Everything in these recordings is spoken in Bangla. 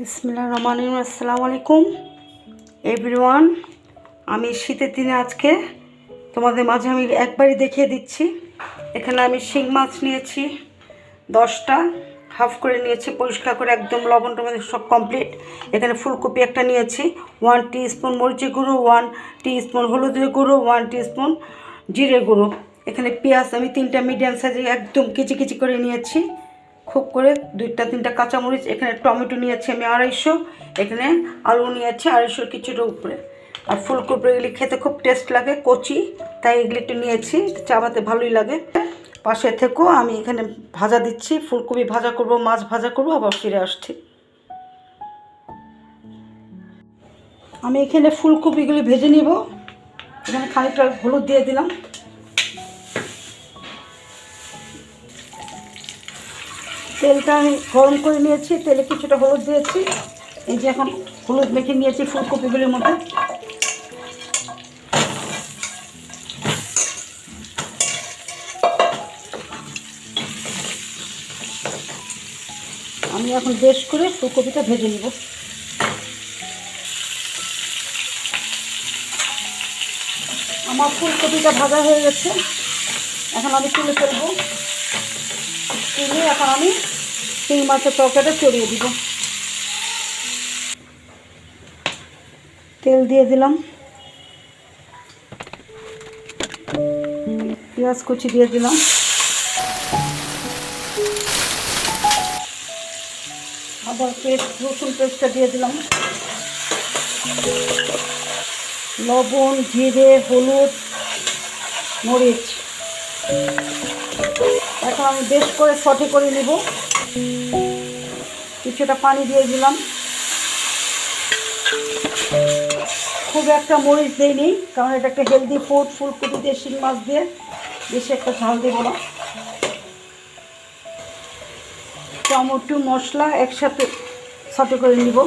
বিসমিল্লা রহমান আসসালামু আলাইকুম। এভরিওয়ান আমি শীতের দিনে আজকে তোমাদের মাঝে আমি একবারই দেখিয়ে দিচ্ছি। এখানে আমি শিং মাছ নিয়েছি, দশটা, হাফ করে নিয়েছি, পরিষ্কার করে একদম লবণ টবণ সব কমপ্লিট এখানে ফুলকপি একটা নিয়েছি ওয়ান টি স্পুন মরিচের গুঁড়ো ওয়ান টি স্পুন হলুদের গুঁড়ো ওয়ান টি স্পুন জিরে গুঁড়ো। এখানে পেঁয়াজ আমি তিনটা মিডিয়াম সাইজে একদম কেচি কেচি করে নিয়েছি। খুব করে দুইটা, তিনটা কাঁচামরিচ, এখানে টমেটো নিয়েছি আমি আড়াইশো, এখানে আলু নিয়েছি আড়াইশোর কিছুটা উপরে। আর ফুলকপি এগুলি খেতে খুব টেস্ট লাগে, কচি, তাই এগুলি একটু নিয়েছি, চাবাতে ভালোই লাগে। পাশে থেকেও আমি এখানে ভাজা দিচ্ছি, ফুলকপি ভাজা করব, মাছ ভাজা করব, আবার ফিরে আসছি। আমি এখানে ফুলকপিগুলি ভেজে নিব। এখানে খানিকটা হলুদ দিয়ে দিলাম। তেলটা আমি গরম করে নিয়েছি, তেলে কিছুটা হলুদ দিয়েছি। এই যে এখন হলুদ মেখে নিয়েছি ফুলকপিগুলির মধ্যে। আমি এখন বেশ করে ফুলকপিটা ভেজে নিব। আমার ফুলকপিটা ভাজা হয়ে গেছে। এখন আমি তুলে ফেলব। তুলে এখন আমি শিং মাছের তরকারিটা চড়িয়ে দিব। তেল দিয়ে দিলাম। পেঁয়াজ কুচি দিয়ে দিলাম। আবার পেস্ট, রসুন পেস্টটা দিয়ে দিলাম। লবণ, জিরে, হলুদ, মরিচ। এখন আমি বেশ করে সটে করে নেব। কিছুটা পানি দিয়ে দিলাম। খুব একটা মরিচ দিইনি, কারণ এটা একটা হেলদি ফুড ফুলকপি দিয়ে, শিং মাছ দিয়ে। বেশি একটা ঝাল দেব না। টমেটো, মশলা একসাথে সটে করে নিব।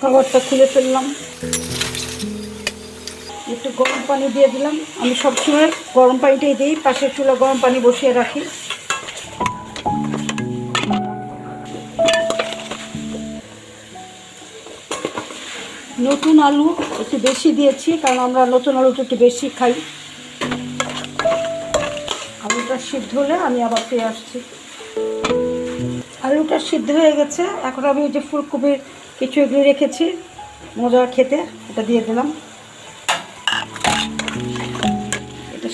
খাবারটা খুলে ফেললাম। একটু গরম পানি দিয়ে দিলাম। আমি সবসময় গরম পানিটাই দিই, পাশের চুলা গরম পানি বসিয়ে রাখি। নতুন আলু একটু বেশি দিয়েছি, কারণ আমরা নতুন আলুটা একটু বেশি খাই। আলুটা সিদ্ধ হলে আমি আবার ফিরে আসছি। আলুটা সিদ্ধ হয়ে গেছে। এখন আমি ওই যে ফুলকপির কিছু এগুলো রেখেছি, মজা খেতে এটা দিয়ে দিলাম।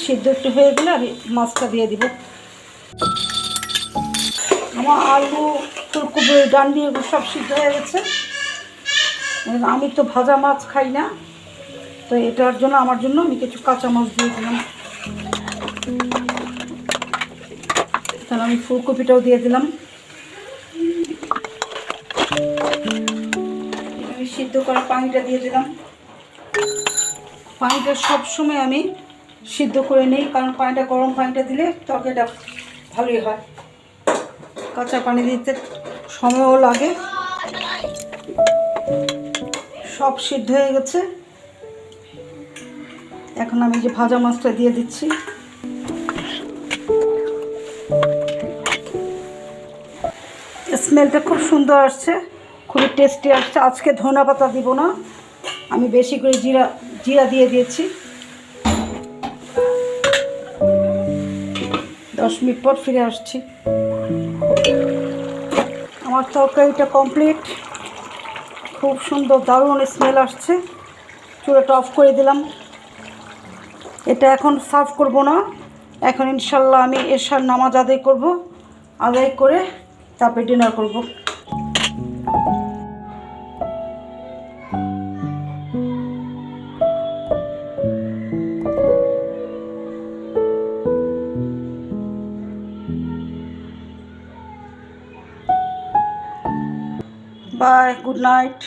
সিদ্ধ একটু হয়ে গেলে আমি মাছটা দিয়ে দিব। আমার আলু, ফুলকপি, ডান্ডি এগুলো সব সিদ্ধ হয়ে গেছে। আমি তো ভাজা মাছ খাই না, তো এটার জন্য আমার জন্য আমি কিছু কাঁচা মাছ দিয়ে দিলাম। তাহলে আমি ফুলকপিটাও দিয়ে দিলাম। আমি সিদ্ধ করা পানিটা দিয়ে দিলাম। পানিটা সবসময় আমি সিদ্ধ করে নিই, কারণ পানিটা গরম পানিটা দিলে তরকারিটা ভালোই হয়। কাঁচা পানি দিতে সময়ও লাগে। সব সিদ্ধ হয়ে গেছে। এখন আমি যে ভাজা মাছটা দিয়ে দিচ্ছি। স্মেলটা খুব সুন্দর আসছে, খুবই টেস্টি আসছে। আজকে ধনা পাতা দিব না, আমি বেশি করে জিরা জিরা দিয়ে দিয়েছি। দশ মিনিট পর ফিরে আসছি। আমার তরকারিটা কমপ্লিট খুব সুন্দর, দারুণ স্মেল আসছে। চুলাটা অফ করে দিলাম। এটা এখন সার্ভ করব না। এখন ইনশাল্লাহ আমি এশার নামাজ আদায় করব। আদায় করে তারপরে ডিনার করব। Bye good night